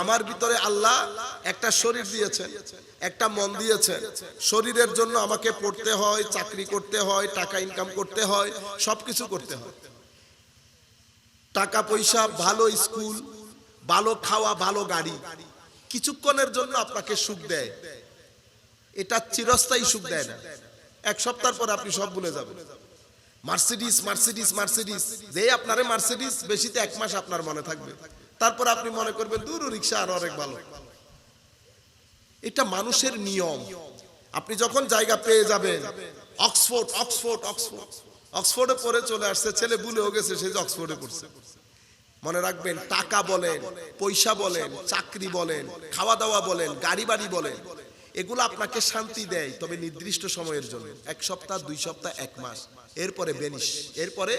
আমার ভিতরে আল্লাহ একটা শরীর দিয়েছেন, একটা মন দিয়েছেন। শরীরের জন্য আমাকে পড়তে হয়, চাকরি করতে হয়, টাকা ইনকাম করতে হয়, সবকিছু করতে হয়। টাকা পয়সা, ভালো স্কুল, ভালো খাওয়া, ভালো গাড়ি, কিছুক্ষণের জন্য আপনাকে সুখ দেয়। এটা চিরস্থায়ী সুখ দেয় না। এক সপ্তাহ পর আপনি সব ভুলে যাবেন। Mercedes Mercedes Mercedes. যে আপনারে মার্সিডিস, বেশিতে এক মাস আপনার মনে থাকবে। তারপর আপনি মনে করবেন, দূর রিক্সা আরও অনেক ভালো। এটা মানুষের নিয়ম। আপনি যখন জায়গা পেয়ে যাবেন, অক্সফোর্ড অক্সফোর্ড অক্সফোর্ড, অক্সফোর্ডে পড়ে চলে আসছে, ছেলে ভুলেও গেছে, সে যে অক্সফোর্ডে পড়ছে। মনে রাখবেন, টাকা বলেন, পয়সা বলেন, চাকরি বলেন খাওয়া দাওয়া বলেন গাড়ি বাড়ি বলেন, এগুলো আপনাকে শান্তি দেয়, তবে নির্দিষ্ট সময়ের জন্য। এক সপ্তাহ, দুই সপ্তাহ, এক মাস। এরপরে বেনিস এরপরে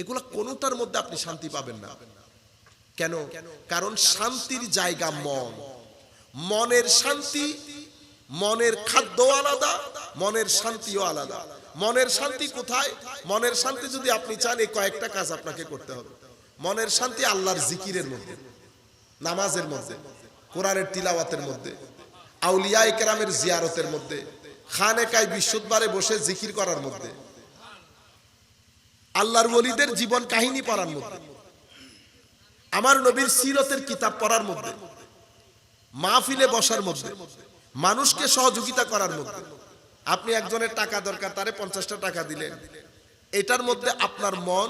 এগুলো কোনোটার মধ্যে আপনি শান্তি পাবেন না। কেন? কারণ শান্তির জায়গা মন। মনের শান্তি, মনের খাদ্য আলাদা, মনের শান্তিও আলাদা। মনের শান্তি কোথায়? মনের শান্তি যদি আপনি চান, এই কয়েকটা কাজ আপনাকে করতে হবে। মনের শান্তি আল্লাহর জিকিরের মধ্যে, নামাজের মধ্যে, কোরআনের তিলাওয়াতের মধ্যে আউলিয়া একরামের জিয়ারতের মধ্যে, খানেকায় বিশুদ্ধবারে বসে জিকির করার মধ্যে, আল্লাহর ওলিদের জীবন কাহিনী পড়ার মধ্যে। আমার নবীর সিরতের কিতাব পড়ার মধ্যে, মাহফিলে বসার মধ্যে, মানুষকে সহযোগিতা করার মধ্যে, আপনি একজনের টাকা দরকার, তারে পঞ্চাশটা টাকা দিলেন, এটার মধ্যে আপনার মন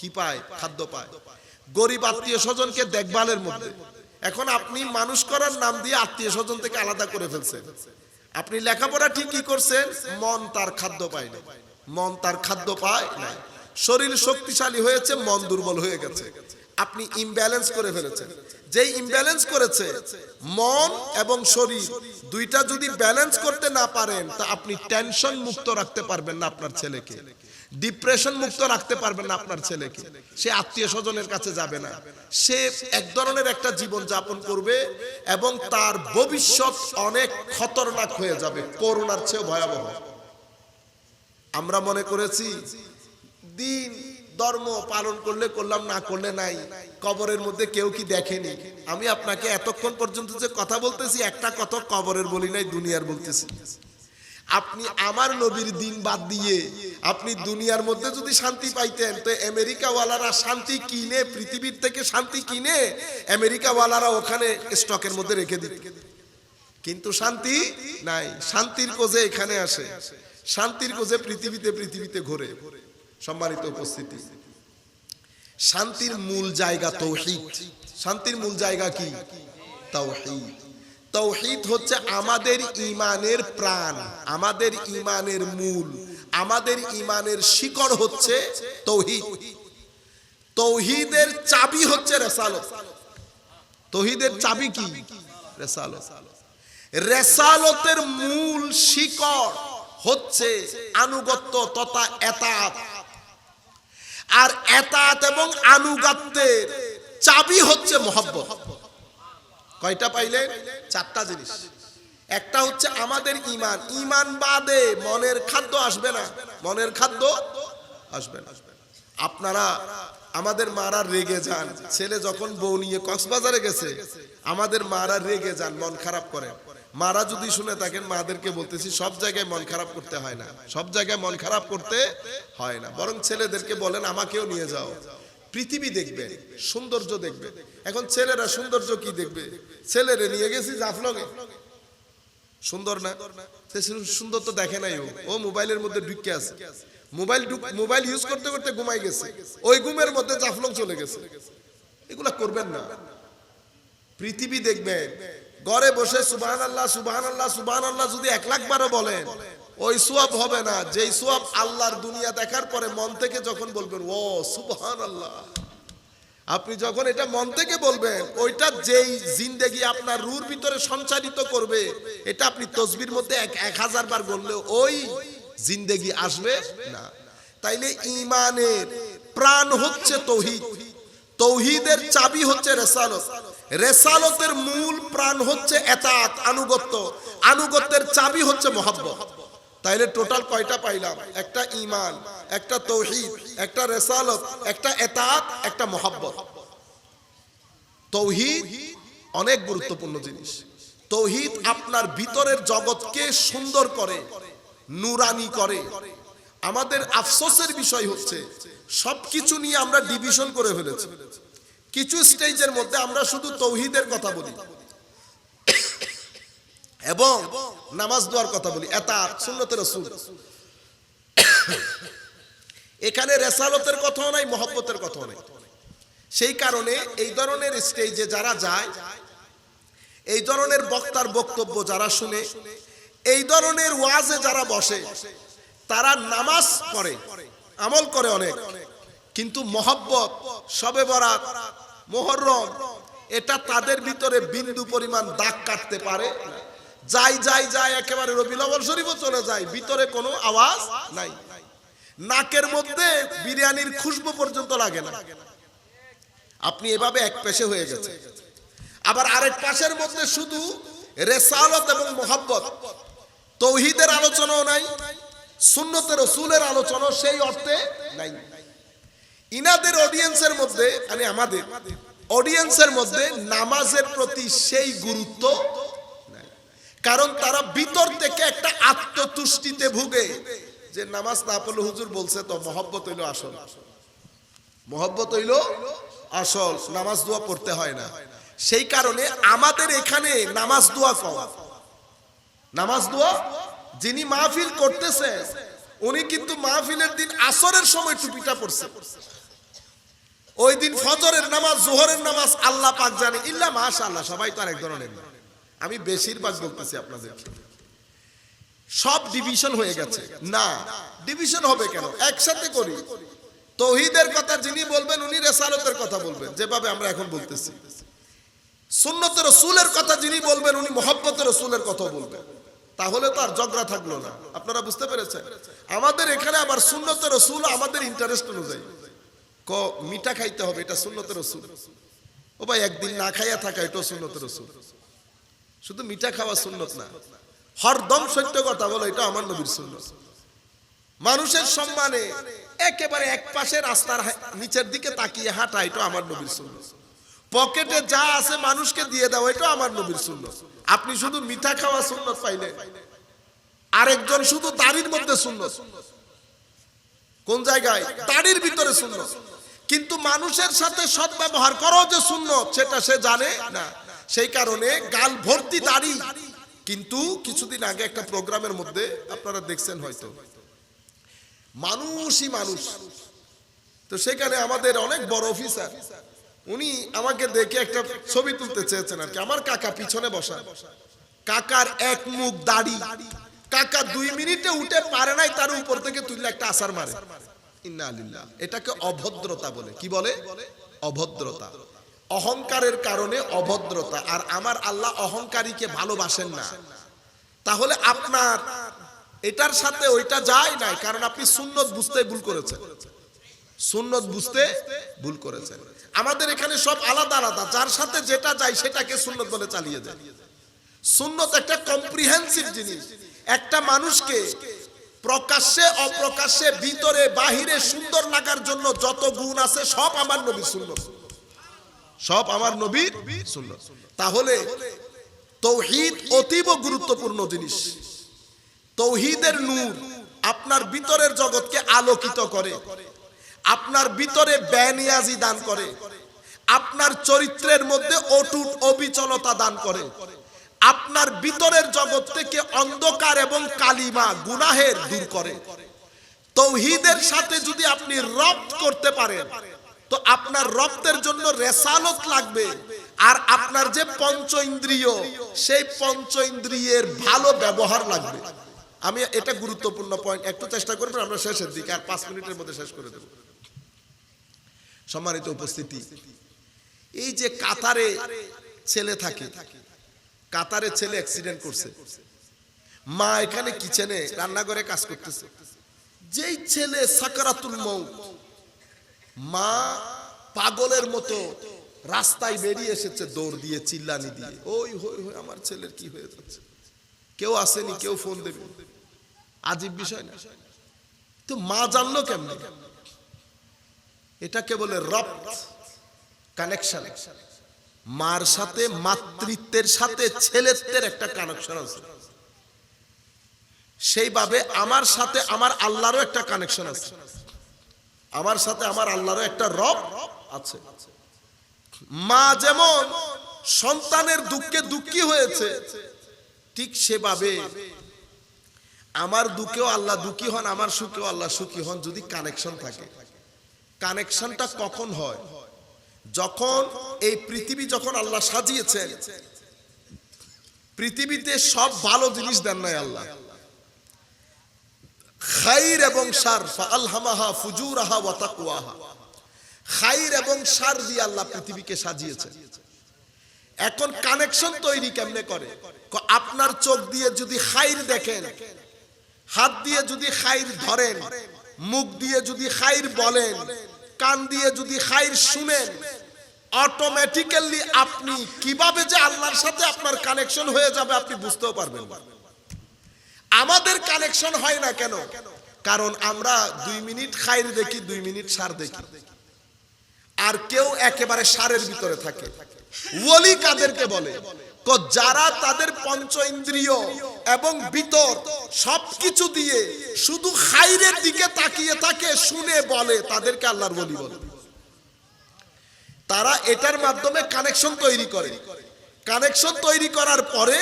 কি পায়? খাদ্য পায়। গরিব আত্মীয় স্বজনকে দেখভালের মধ্যে, এখন আপনি মানুষ করার নাম দিয়ে আত্মীয় স্বজন থেকে আলাদা করে ফেলছেন। আপনি লেখাপড়া ঠিকই করছেন, মন তার খাদ্য পায় না। মন তার খাদ্য পায় না। শরীর শক্তিশালী হয়েছে, মন দুর্বল হয়ে গেছে। আপনি ইমব্যালেন্স করে ফেলেছেন। যেই ইমব্যালেন্স করেছে, মন এবং শরীর, দুইটা যদি ব্যালেন্স করতে না পারেন, তা আপনি টেনশন মুক্ত রাখতে পারবেন না আপনার ছেলেকে। ডিপ্রেশন মুক্ত রাখতে পারবেন না আপনার ছেলেকে। সে আত্মীয় স্বজনের কাছে যাবে না। সে এক ধরনের একটা জীবন যাপন করবে এবং তার ভবিষ্যৎ অনেক খতরনাক হয়ে যাবে করোনার চেয়েও ভয়াবহ। আমরা মনে করেছি, দিন ধর্ম পালন করলে করলাম, না করলে নাই। কবরের মধ্যে কেউ কি দেখেনি? আমি আপনাকে এতক্ষণ পর্যন্ত যে কথা বলতেছি, একটা কথা কবরের বলি নাই, দুনিয়ার বলতেছি। আপনি আমার নবীর দিন বাদ দিয়ে আপনি দুনিয়ার মধ্যে যদি শান্তি পাইতেন, তো আমেরিকাওয়ালারা শান্তি কিনে, পৃথিবীর থেকে শান্তি কিনে আমেরিকাওয়ালারা ওখানে স্টকের মধ্যে রেখে দিত। কিন্তু শান্তি নাই। শান্তির কোজে এখানে আসে। শান্তির কোজে পৃথিবীতে পৃথিবীতে ঘোরে। সম্মানিত উপস্থিতি। শান্তির মূল জায়গা তৌহিদ। শান্তির মূল জায়গা কি? তৌহিদ। তৌহিদ হচ্ছে আমাদের ইমানের প্রাণ, আমাদের ইমানের মূল, আমাদের ইমানের শিকড় হচ্ছে তৌহিদ। তৌহিদের চাবি হচ্ছে রেসালত। তৌহিদের চাবি কি? রেসালত। রেসালতের মূল শিকড় হচ্ছে আনুগত্য তথা এতাত। আর এতাত এবং আনুগত্যের চাবি হচ্ছে মোহব্বত। কয়টা পাইলে? চারটা জিনিস। একটা হচ্ছে আমাদের ইমান ইমান বাদে মনের খাদ্য আসবে না। মনের খাদ্য আসবে না। আপনারা আমাদের মারা রেগে যান। ছেলে যখন বউ নিয়ে কক্সবাজারে গেছে, আমাদের মারা রেগে যান, মন খারাপ করে। মারা যদি শুনে থাকেন, মাদেরকে বলতেছি, সব জায়গায় মন খারাপ করতে হয় না। সব জায়গায় মন খারাপ করতে হয় না। বরং ছেলেদেরকে বলেন, আমাকেও নিয়ে যাও। পৃথিবী দেখবে, সৌন্দর্য দেখবে। এখন ছেলেরা সৌন্দর্য কি দেখবে? ছেলেরে নিয়ে গেছি জাফলঙে। সুন্দর না? সে সুন্দর তো দেখে নাই ও। ও মোবাইলের মধ্যে ঢুকে আছে। মোবাইল মোবাইল ইউজ করতে করতে ঘুমাই গেছে। ওই ঘুমের মধ্যে জাফলং চলে গেছে। এগুলা করবেন না। পৃথিবী দেখবেন ঘরে বসে সুবাহান আল্লাহ সুবাহান আল্লাহ সুবাহান আল্লাহ যদি এক লাখ বারো বলেন, ওই সোয়াব হবে না। যেই সোয়াব আল্লাহর দুনিয়া দেখার পরে মন থেকে যখন বলবেন, ও সুবহান আল্লাহ আপনি যখন এটা মন থেকে বলবেন, ওইটা যেই জিন্দেগি আপনার রুর ভিতরে সঞ্চারিত করবে, এটা আপনি তসবির মধ্যে এক এক হাজার বার বললেও ওই জিন্দেগি আসবে না। তাইলে ইমানের প্রাণ হচ্ছে তৌহিদ। তৌহিদের চাবি হচ্ছে রেসালত। রেসালতের মূল প্রাণ হচ্ছে এতাত, আনুগত্য। আনুগত্যের চাবি হচ্ছে মহাব্বত। তাইলে টোটাল কয়টা পাইলাম? একটা ইমান একটা তৌহিদ, একটা রেসালত, একটা এতাত, একটা মহাব্বত। তৌহিদ অনেক গুরুত্বপূর্ণ জিনিস। তৌহিদ আপনার ভিতরের জগৎকে সুন্দর করে, নুরানি করে। আমাদের আফসোসের বিষয় হচ্ছে, সবকিছু নিয়ে আমরা ডিভিশন করে ফেলেছি। কিছু স্টেজের মধ্যে আমরা শুধু তৌহিদের কথা বলি। এবং নামাজ দোয়ার কথা বলি। এটা সুন্নতের রসুল। এখানে রেসালতের কথাও নাই, মহব্বতের কথাও নাই। সেই কারণে এই ধরনের স্টেজে যারা যায়, এই ধরনের বক্তার বক্তব্য যারা শুনে, এই ধরনের ওয়াজে যারা বসে, তারা নামাজ পড়ে, আমল করে অনেক। কিন্তু মহব্বত, সবে বরাত মোহরম, এটা তাদের ভিতরে বিন্দু পরিমাণ দাগ কাটতে পারে যাই যাই যাই, একেবারে রবি লবল শরীফও চলে যায়, ভিতরে কোনো আওয়াজ নাই। নাকের মধ্যে বিরিয়ানির খুশবু পর্যন্ত লাগে না। আপনি এভাবে এক পেশে হয়ে গেছে। আবার আরেক পাশের মধ্যে শুধু রেসালত এবং মোহাব্বত। তৌহিদের আলোচনাও নাই, সুন্নতের রসুলের আলোচনা সেই অর্থে নাই। ইনাদের অডিয়েন্সের মধ্যে মানে আমাদের অডিয়েন্সের মধ্যে নামাজের প্রতি সেই গুরুত্ব কারণ তারা ভিতর থেকে একটা আত্মতুষ্টিতে ভুগে যে নামাজ না পড়লে হুজুর বলছে তো, মহব্বত হইল আসল। মহব্বত হইল আসল, নামাজ দোয়া পড়তে হয় না। সেই কারণে আমাদের এখানে নামাজ দোয়া কম। নামাজ দোয়া যিনি মাহফিল করতেছে, উনি কিন্তু মাহফিলের দিন আসরের সময় টুপিটা পড়ছে ওই দিন ফজরের নামাজ, জোহরের নামাজ আল্লাহ পাক জানে। ইল্লা মাশাআল্লাহ, সবাই তো আরেক ধরনের না। আমি বেশিরভাগ বলতেছি আপনাদের সব ডিভিশন হয়ে গেছে। না ডিভিশন হবে কেন? একসাথে করি। তৌহিদের কথা যিনি বলবেন, উনি রেসালতের কথা বলবেন, যেভাবে আমরা এখন বলতেছি। সুন্নতের রসুলের কথা যিনি বলবেন, উনি মোহাব্বতের রসুলের কথা বলবেন। তাহলে তো আর ঝগড়া থাকল না। আপনারা বুঝতে পেরেছেন? আমাদের এখানে আবার সুন্নতের রসুল আমাদের ইন্টারেস্ট অনুযায়ী। ক, মিঠা খাইতে হবে, এটা সুন্নতের রসুল ও ভাই, একদিন না খাইয়া থাকা, এটাও সুন্নতের রসুল শুধু মিঠা খাওয়া সুন্নত না। হরদম সত্য কথা বলো এটা আমার নবীর সুন্নত। মানুষের সম্মানে একেবারে এক পাশে রাস্তার নিচের দিকে তাকিয়ে হাঁটা এটা আমার নবীর সুন্নত। পকেটে যা আছে মানুষকে দিয়ে দাও এটা আমার নবীর সুন্নত। আপনি শুধু মিঠা খাওয়া সুন্নত পাইলে আরেকজন শুধু দাড়ির মধ্যে সুন্নত। কোন জায়গায়? দাড়ির ভিতরে সুন্নত। কিন্তু মানুষের সাথে সৎ ব্যবহার করো যে সুন্নত, সেটা সে জানে না। সেই কারণে গাল ভর্তি দাড়ি। কিন্তু কিছুদিন আগে একটা প্রোগ্রামের মধ্যে আপনারা দেখছেন হয়তো। মানুষই মানুষ। তো সেখানে আমাদের অনেক বড় অফিসার, উনি আমাকে দেখে একটা ছবি তুলতে চেয়েছেন আর কি। আমার কাকা পিছনে বসা। কাকার এক মুখ দাড়ি। কাকা দুই মিনিটে উঠে পারে নাই, তার উপর থেকে তুললে একটা আসার মারে। এটাকে অভদ্রতা বলে। কি বলে? অভদ্রতা। অহংকারের কারণে অভদ্রতা। আর আমার আল্লাহ অহংকারীকে ভালোবাসেন না। তাহলে আপনার এটার সাথে ওইটা যায় নাই, কারণ আপনি সুন্নত বুঝতে ভুল করেছেন। সুন্নত বুঝতে ভুল করেছেন। আমাদের এখানে সব আলাদা আলাদা। যার সাথে যেটা যায় সেটাকে সুন্নত বলে চালিয়ে যায় সুন্নত একটা কম্প্রিহেন্সিভ জিনিস। একটা মানুষকে প্রকাশ্যে, অপ্রকাশ্যে, ভিতরে, বাহিরে সুন্দর লাগার জন্য যত গুণ আছে, সব আমার নবী সুন্নত। সব আমার নবীর সুন্নত। তাহলে তৌহিদ অতীব গুরুত্বপূর্ণ জিনিস। তৌহিদের নূর আপনার ভিতরের জগৎকে আলোকিত করে। আপনার ভিতরে বেনিয়াজি দান করে। আপনার চরিত্রের মধ্যে অটুট অবিচলতা দান করে। আপনার ভিতরের জগৎ থেকে অন্ধকার এবং কালিমা গুনাহের দূর করে। তৌহিদের সাথে যদি আপনি রপ্ত করতে পারেন, তো আপনার রক্তের জন্য রেসালত লাগবে। আর আপনার যে পঞ্চ ইন্দ্রিয়, সেই পঞ্চ ইন্দ্রিয়ের ভালো ব্যবহার লাগবে। আমি এটা গুরুত্বপূর্ণ পয়েন্ট একটু চেষ্টা করবেন আমরা শেষের দিকে, আর পাঁচ মিনিটের মধ্যে শেষ করে দেব। সম্মানিত উপস্থিতি, এই যে কাতারে ছেলে থাকে কাতারে ছেলে অ্যাক্সিডেন্ট করছে। মা এখানে কিচেনে রান্নাঘরে কাজ করতেছে। যেই ছেলে সাকারাতুল মৌত মা পাগলের মতো রাস্তায় বেরিয়ে এসেছে দৌড় দিয়ে, চিল্লানি দিয়ে। ওই হই হই আমার ছেলের কি হয়ে যাচ্ছে? কেউ আসেনি, কেউ ফোন দেবে। আজীব বিষয় না। তো মা জানলো কেমনে? এটাকে বলে রব কানেকশন মার সাথে, মাতৃত্বের সাথে, ছেলেত্বের একটা কানেকশন আছে। সেইভাবে আমার সাথে আমার আল্লাহরও একটা কানেকশন আছে। আমার সাথে আমার আল্লাহরও একটা রব আছে। মা যেমন সন্তানের দুঃখে দুঃখী হয়েছে, ঠিক সেভাবে আমার দুঃখেও আল্লাহ দুঃখী হন, আমার সুখেও আল্লাহ সুখী হন যদি কানেকশন থাকে। কানেকশনটা কখন হয়? যখন এই পৃথিবী যখন আল্লাহ সাজিয়েছেন, পৃথিবীতে সব ভালো জিনিস দেন নাই আল্লাহ। খাইর এবং সার আলহামাহা ফুজুরাহা ওয়া তাকওয়াহা। খাইর এবং সার দিয়ে আল্লাহ পৃথিবীকে সাজিয়েছেন। এখন কানেকশন তৈরি কেমনে করে? আপনার চোখ দিয়ে যদি খাইর দেখেন, হাত দিয়ে যদি খাইর ধরেন, মুখ দিয়ে যদি খাইর বলেন কান দিয়ে যদি খাইর শুনেন অটোমেটিক্যালি আপনি কীভাবে যে আল্লাহর সাথে আপনার কানেকশন হয়ে যাবে আপনি বুঝতেও পারবেন আমাদের কানেকশন হয় না কেন? কারণ আমরা দুই মিনিট খাইর দেখি, দুই মিনিট সার দেখি। আর কেউ একেবারে সারের ভিতরে থাকে। ওলি কাদেরকে বলে? যারা তাদের পঞ্চ ইন্দ্রিয় এবং ভিতর সবকিছু দিয়ে শুধু খাইরের দিকে তাকিয়ে থাকে, শুনে বলে, তাদেরকে আল্লাহর বলি বলে। তারা এটার মাধ্যমে কানেকশন তৈরি করে। কানেকশন তৈরি করার পরে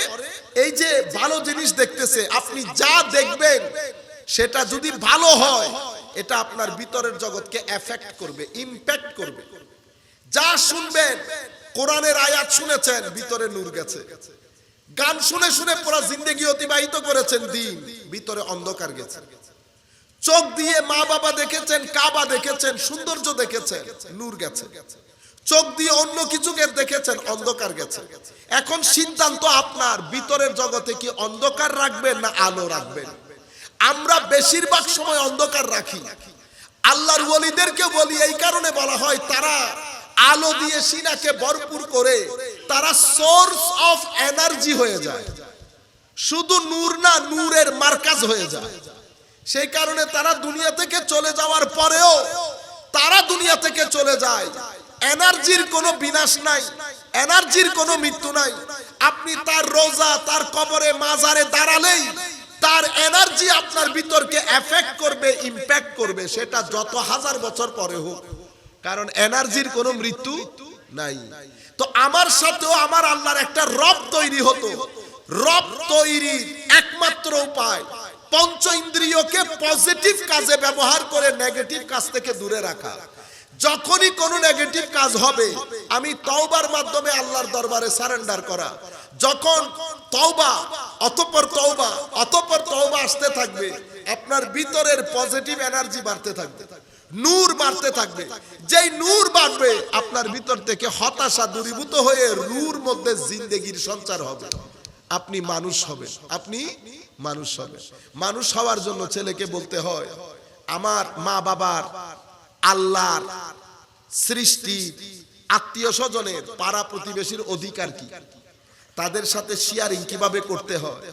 এই যে ভালো জিনিস দেখতেছে, আপনি যা দেখবেন, সেটা যদি ভালো হয়, এটা আপনার ভিতরের জগৎকে এফেক্ট করবে ইম্প্যাক্ট করবে। যা শুনবেন কোরআনের আয়াত শুনেছেন, ভিতরে নূর গেছে। গান শুনে শুনে পুরো জিন্দগি অতিবাহিত করেছেন দিন, ভিতরে অন্ধকার গেছে। চোখ দিয়ে মা বাবা দেখেছেন, কাবা দেখেছেন, সৌন্দর্য দেখেছেন, নূর গেছে। চোখ দিয়ে অন্য কিছুকে দেখেছেন, অন্ধকার গেছে। এখন সিদ্ধান্ত আপনার, ভিতরের জগতে কি অন্ধকার রাখবেন না আলো রাখবেন? আমরা বেশিরভাগ সময় অন্ধকার রাখি। আল্লাহর ওলিদেরকে বলি, এই কারণে বলা হয়, তারা আলো দিয়ে সিনাকে ভরপুর করে তারা সোর্স অফ এনার্জি হয়ে যায়। শুধু নূর না, নূরের মার্কাজ হয়ে যায়। সেই কারণে তারা দুনিয়া থেকে চলে যাওয়ার পরেও তারা দুনিয়া থেকে চলে যায়। এনার্জির কোনো বিনাশ নাই, এনার্জির কোনো মৃত্যু নাই। আপনি তার রোজা, তার কবরে, মাজারে দাঁড়ালেই তার এনার্জি আপনার ভিতরকে এফেক্ট করবে ইম্প্যাক্ট করবে, সেটা যত হাজার বছর পরে হোক। কারণ এনার্জির কোনো মৃত্যু নাই। তো আমার সাথেও আমার আল্লাহর একটা রব তৈরি হতো। রব তৈরির একমাত্র উপায়, পঞ্চ ইন্দ্রিয়কে পজিটিভ কাজে ব্যবহার করে নেগেটিভ কাজ থেকে দূরে রাখা। যখনই কোনো নেগেটিভ কাজ হবে, আমি তওবার মাধ্যমে আল্লাহর দরবারে সারেন্ডার করা। যখন তওবা, অতঃপর তওবা অতঃপর তওবা আসতে থাকবে, আপনার ভিতরের পজিটিভ এনার্জি বাড়তে থাকবে। নূর বাড়তে থাকবে। যেই নূর বাড়বে, আপনার ভিতর থেকে হতাশা দূরীভূত হয়ে রুর মধ্যে জিন্দেগির সঞ্চার হবে। আপনি মানুষ হবেন। আপনি মানুষ হবেন। মানুষ হওয়ার জন্য ছেলেকে বলতে হয়, আমার মা বাবার আল্লাহর সৃষ্টি আত্মীয় স্বজনের পাড়া প্রতিবেশীর অধিকার কি? তাদের সাথে শেয়ারিং কীভাবে করতে হয়?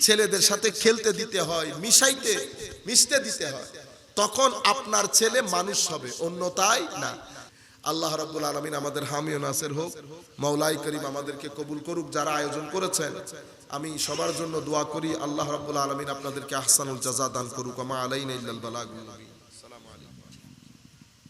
ছেলেদের সাথে খেলতে দিতে হয়, মিশাইতে, মিশতে দিতে হয়। তখন আপনার ছেলে মানুষ হবে অন্যতাই না। আল্লাহ রাব্বুল আলামিন আমাদের হামিও নাসের হোক মৌলাই করিম আমাদেরকে কবুল করুক, যারা আয়োজন করেছেন। আমি সবার জন্য দোয়া করি, আল্লাহ রাব্বুল আলামিন আপনাদেরকে আহসানুল জাযা দান করুক আমা আলাইনা ইল্লাল বালাগুল